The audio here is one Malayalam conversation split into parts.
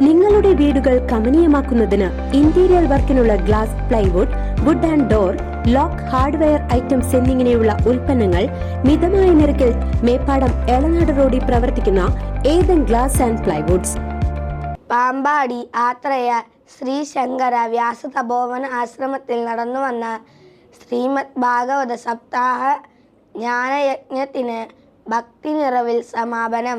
നിങ്ങളുടെ വീടുകൾ കമനീയമാക്കുന്നതിന് interior വർക്കിനുള്ള glass plywood wood and door lock hardware items എന്നിങ്ങനെയുള്ള ഉൽപ്പന്നങ്ങൾ മിതമായ നിരക്കിൽ മേപ്പാടം എളനാട് റോഡിൽ പ്രവർത്തിക്കുന്ന Ethan glass and plywoods Pampady Athraya Shri Shankara Vyasatapovana ആശ്രമത്തിൽ നടന്നു വന്ന ശ്രീമദ് ഭാഗവത സപ്താഹ ജ്ഞാനയജ്ഞത്തിന് ഭക്തി നിറവിൽ സമാപനം.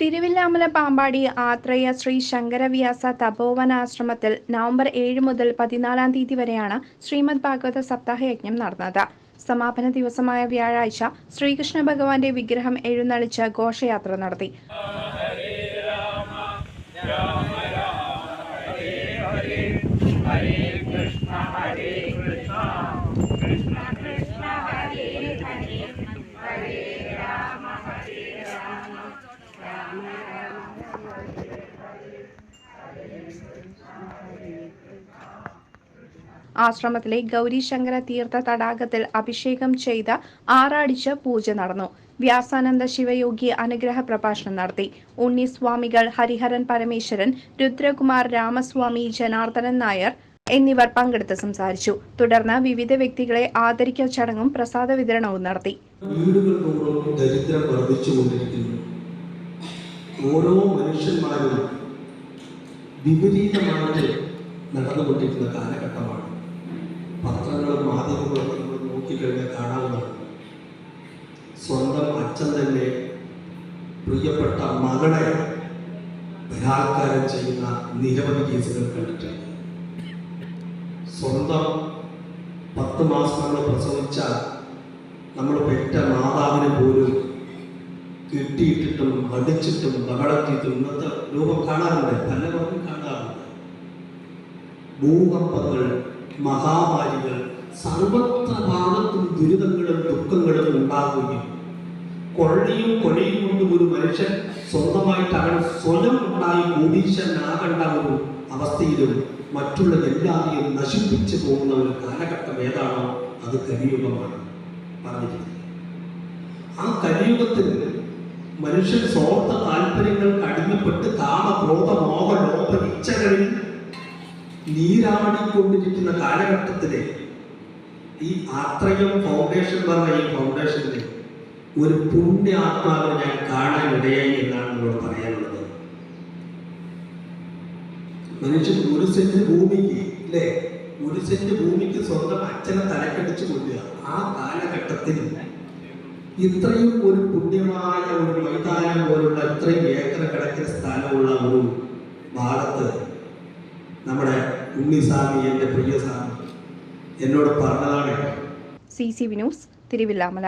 തിരുവില്ലാമല പാമ്പാടി ആത്രയ ശ്രീ ശങ്കരവ്യാസ തപോവനാശ്രമത്തിൽ നവംബർ ഏഴ് മുതൽ പതിനാലാം തീയതി വരെയാണ് ശ്രീമദ് ഭാഗവത സപ്താഹ യജ്ഞം നടന്നത്. സമാപന ദിവസമായ വ്യാഴാഴ്ച ശ്രീകൃഷ്ണ ഭഗവാന്റെ വിഗ്രഹം എഴുന്നള്ളിച്ച് ഘോഷയാത്ര നടത്തി. ആശ്രമത്തിലെ ഗൗരീശങ്കര തീർത്ഥ തടാകത്തിൽ അഭിഷേകം ചെയ്ത ആറാടിച്ച് പൂജ നടന്നു. വ്യാസാനന്ദ ശിവയോഗി അനുഗ്രഹ പ്രഭാഷണം നടത്തി. ഉണ്ണിസ്വാമികൾ ഹരിഹരൻ പരമേശ്വരൻ രുദ്രകുമാർ രാമസ്വാമി ജനാർദ്ദനൻ നായർ എന്നിവർ പങ്കെടുത്ത് സംസാരിച്ചു. തുടർന്ന് വിവിധ വ്യക്തികളെ ആദരിക്കൽ ചടങ്ങും പ്രസാദ വിതരണവും നടത്തി. വീടുകൾ ഓരോ മനുഷ്യന്മാരും വിപരീതമായിട്ട് നടന്നുകൊണ്ടിരിക്കുന്ന കാലഘട്ടമാണ്. പത്രങ്ങളും മാധ്യമങ്ങളും നമ്മൾ നോക്കിക്കഴിഞ്ഞാൽ കാണാവുന്നതാണ് സ്വന്തം അച്ഛൻ തന്നെ പ്രിയപ്പെട്ട മകളെ ബലാത്കാരം ചെയ്യുന്ന നിരവധി കേസുകൾ കണ്ടിട്ടുണ്ട്. സ്വന്തം പത്ത് മാസം നമ്മൾ പ്രസവിച്ച നമ്മൾ പെറ്റ മാതാവിനെ പോലും കെട്ടിയിട്ടിട്ടും മടിച്ചിട്ടും ബഹളത്തിയിട്ടും ഇന്നത്തെ രൂപം കാണാറുണ്ട്. പലവർക്കും കാണാറുണ്ട്. ഭൂകമ്പങ്ങൾ മഹാമാരികൾ സർവത്ര ഭാഗത്തും ദുരിതങ്ങളും ദുഃഖങ്ങളും ഉണ്ടാകുകയും കൊള്ളയും കൊലയും കൊണ്ടും ഒരു മനുഷ്യൻ സ്വന്തമായിട്ട് അവൻ സ്വയം ഉണ്ടായി കോടീശ്വരനാകേണ്ട ഒരു അവസ്ഥയിലും മറ്റുള്ള എല്ലാവരെയും നശിപ്പിച്ചു പോകുന്ന ഒരു കാലഘട്ടം ഏതാണോ അത് കലിയുഗമാണ് പറഞ്ഞിരിക്കുന്നത്. ആ കലിയുഗത്തിൽ മനുഷ്യൻ സ്വാർത്ഥ താല്പര്യങ്ങൾക്ക് അടിമപ്പെട്ട് കാമ ക്രോധ മോഹ ലോഭ ഇച്ഛകളിൽ നീരാടിക്കൊണ്ടിരിക്കുന്ന കാലഘട്ടത്തിലെ ഈ ആത്രയം ഫൗണ്ടേഷൻ പറഞ്ഞ ഈ ഫൗണ്ടേഷനിൽ ഒരു പുണ്യ ആത്മാവിനെ ഞാൻ കാണാൻ ഇടയായി എന്നാണ് നിങ്ങളോട് പറയാനുള്ളത്. മനുഷ്യൻ ഒരു സെന്റ് ഭൂമിക്ക് അല്ലേ? ഒരു സെന്റ് ഭൂമിക്ക് സ്വന്തം അച്ഛനെ തലക്കടിച്ചു കൊല്ലുക ആ കാലഘട്ടത്തിൽ ഇത്രയും ഒരു പുണ്യമായ ഒരു മൈതാനം പോലുള്ള ഇത്രയും ഏക്കർ കിടക്കുന്ന സ്ഥലമുള്ള ഒരു ഭാഗത്ത് നമ്മുടെ ഉണ്ണിസ്വാമി എന്റെ പ്രിയ സ്വാമി എന്നോട് പറഞ്ഞതാണ്. C C Vinoos Thiruvilwamala.